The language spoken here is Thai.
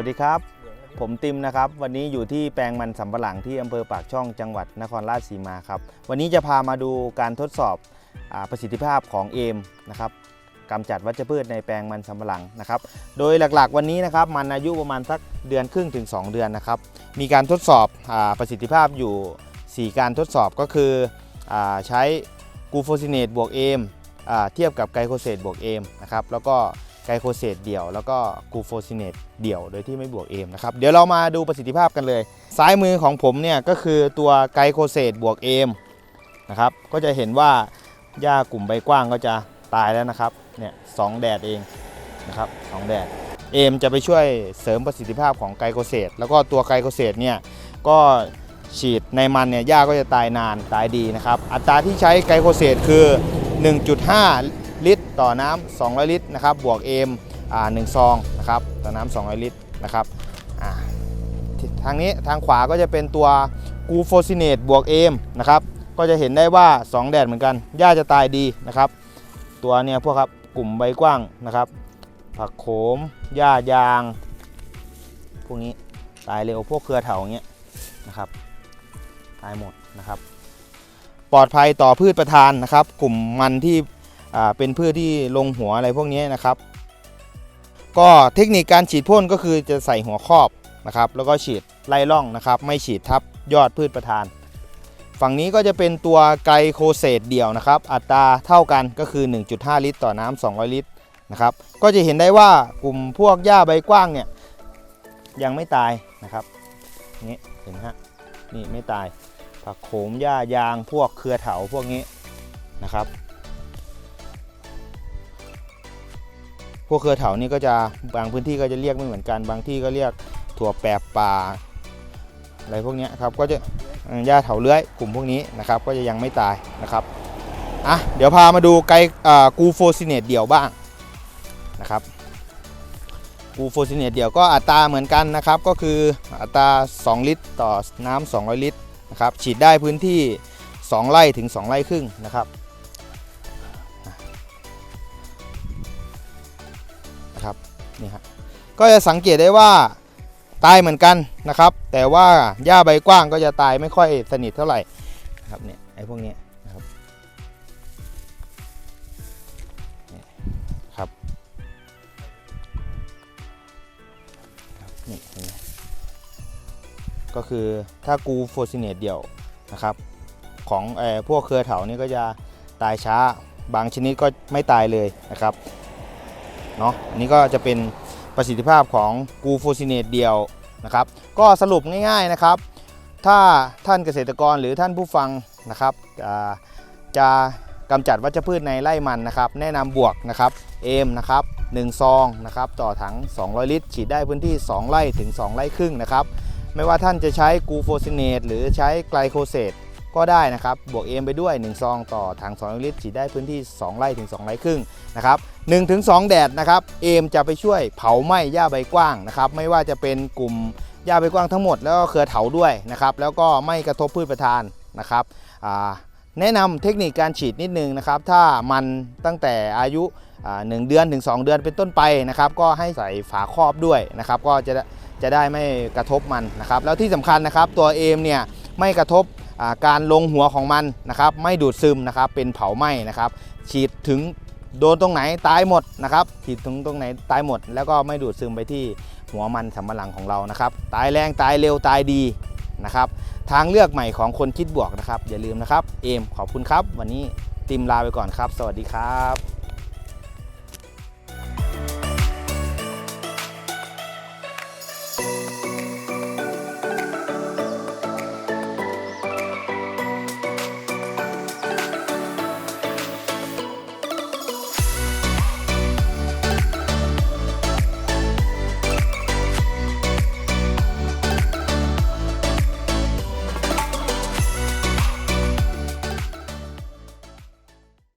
วัสดีครับ ผมติมนะครับ วันนี้อยู่ที่แปลงมันสำปะหลังที่อำเภอปากช่องจังหวัดนครราชสีมาครับ วันนี้จะพามาดูการทดสอบอประสิทธิภาพของเอมนะครับกำจัดวัชพืชในแปลงมันสำปะหลังนะครับ โดยหลักๆ วันนี้นะครับมันอายุประมาณสักเดือนครึ่งถึง 2 เดือนนะครับ มีการทดสอบอประสิทธิภาพอยู่ 4 การทดสอบก็คืออใช้กูโฟซิเนตบวกเอมเทียบกับไกลโคเซตบวกเอมนะครับ แล้วก็ ไกลโคเซตเดี่ยว แล้วก็กูโฟซิเนตเดี่ยวโดยที่ไม่บวกเอมนะครับ เดี๋ยวเรามาดูประสิทธิภาพกันเลย ซ้ายมือของผมเนี่ยก็คือตัวไกลโคเซตบวกเอมนะครับ ก็จะเห็นว่าหญ้ากลุ่มใบกว้างก็จะตายแล้วนะครับ เนี่ยสองแดดเองนะครับสองแดด เอมจะไปช่วยเสริมประสิทธิภาพของไกลโคเซตแล้วก็ตัวไกลโคเซตเนี่ยก็ฉีดในมันเนี่ยหญ้าก็จะตายนานตายดีนะครับ อัตราที่ใช้ไกลโคเซตคือ 1.5 ต่อน้ำ200 ลิตรนะครับบวกเอมอ่าหนึ่งซองนะครับต่อน้ำ200 ลิตรนะครับอ่าทางนี้ทางขวาก็จะเป็นตัวกูโฟซิเนตบวกเอมนะครับก็จะเห็นได้ว่า 2 แดดเหมือนกันหญ้าจะตายดีนะครับ ตัวเนี่ยพวกครับกลุ่มใบกว้างนะครับ ผักโขมหญ้ายาง พวกนี้ตายเร็วพวกเครือเถาอย่างเงี้ยนะครับตายหมดนะครับ ปลอดภัยต่อพืชประทานนะครับ กลุ่มมันที่ เป็นพืชที่ลงหัวอะไรพวกนี้นะครับ ก็เทคนิคการฉีดพ่นก็คือจะใส่หัวครอบนะครับ แล้วก็ฉีดไล่ร่องนะครับ ไม่ฉีดทับยอดพืชประทาน ฝั่งนี้ก็จะเป็นตัวไกลโคเซตเดี่ยวนะครับ อัตราเท่ากันก็คือ 1.5 ลิตร ต่อน้ำ200 ลิตรนะครับก็จะเห็นได้ว่ากลุ่มพวกหญ้าใบกว้างเนี่ยยังไม่ตายนะครับนี่เห็นฮะนี่ไม่ตายผักโขมหญ้ายางพวกเครือเถาพวกนี้นะครับ พวกเครือเถานี่ก็จะบางพื้นที่ก็จะเรียกไม่เหมือนกัน บางที่ก็เรียกถั่วแปบป่าอะไรพวกนี้ครับก็จะหญ้าเถาเลื้อยกลุ่มพวกนี้นะครับก็จะยังไม่ตายนะครับอะเดี๋ยวพามาดูไกกูโฟซิเนตเดี่ยวบ้างนะครับกูโฟซิเนตเดี่ยวก็อัตราเหมือนกันนะครับก็คืออัตรา 2 ลิตร ต่อน้ำ200 ลิตรนะครับฉีดได้พื้นที่ 2 ไร่ถึง 2 ไร่ครึ่งนะครับ นะครับนี่ครับก็จะสังเกตได้ว่าตายเหมือนกันนะครับ แต่ว่าหญ้าใบกว้างก็จะตายไม่ค่อยสนิทเท่าไหร่นะครับเนี่ยไอ้พวกนี้นะครับนี่เห็นไหมก็คือถ้ากูโฟซิเนตเดี่ยวนะครับ ของเออพวกเครือเถานี่ก็จะตายช้าบางชนิดก็ไม่ตายเลยนะครับ เนาะอันนี้ก็จะเป็นประสิทธิภาพของกูโฟซิเนตเดียวนะครับ ก็สรุปง่ายๆนะครับ ถ้าท่านเกษตรกรหรือท่านผู้ฟังนะครับจะกำจัดวัชพืชในไร่มันนะครับ แนะนำบวกนะครับเอมนะครับ1ซองนะครับต่อถัง 200 ลิตร ฉีดได้พื้นที่ 2 ไร่ถึง 2 ไร่ครึ่งนะครับ ไม่ว่าท่านจะใช้กูโฟซิเนตหรือใช้ไกลโคเซต ก็ได้นะครับ บวกเอ็มไปด้วย 1 ซองต่อถัง200ลิตรฉีดได้พื้นที่ 2 ไร่ถึง 2 ไร่ครึ่งนะครับ1ถึง2แดดนะครับเอมจะไปช่วยเผาไหม้หญ้าใบกว้างนะครับไม่ว่าจะเป็นกลุ่มหญ้าใบกว้างทั้งหมดแล้วก็เครือเถาด้วยนะครับแล้วก็ไม่กระทบพืชประทานนะครับแนะนำเทคนิคการฉีดนิดนึงนะครับถ้ามันตั้งแต่อายุหนึ่งเดือนถึง2เดือนเป็นต้นไปนะครับก็ให้ใส่ฝาครอบด้วยนะครับก็จะจะได้ไม่กระทบมันนะครับแล้วที่สำคัญนะครับตัวเอมเนี่ยไม่กระทบ การลงหัวของมันนะครับไม่ดูดซึมนะครับเป็นเผาไหม้นะครับฉีดถึงโดนตรงไหนตายหมดนะครับฉีดถึงตรงไหนตายหมด แล้วก็ไม่ดูดซึมไปที่หัวมันสำปะหลังของเรานะครับตายแรงตายเร็วตายดีนะครับทางเลือกใหม่ของคนคิดบวกนะครับอย่าลืมนะครับเอมขอบคุณครับ วันนี้ติมลาไปก่อนครับ สวัสดีครับ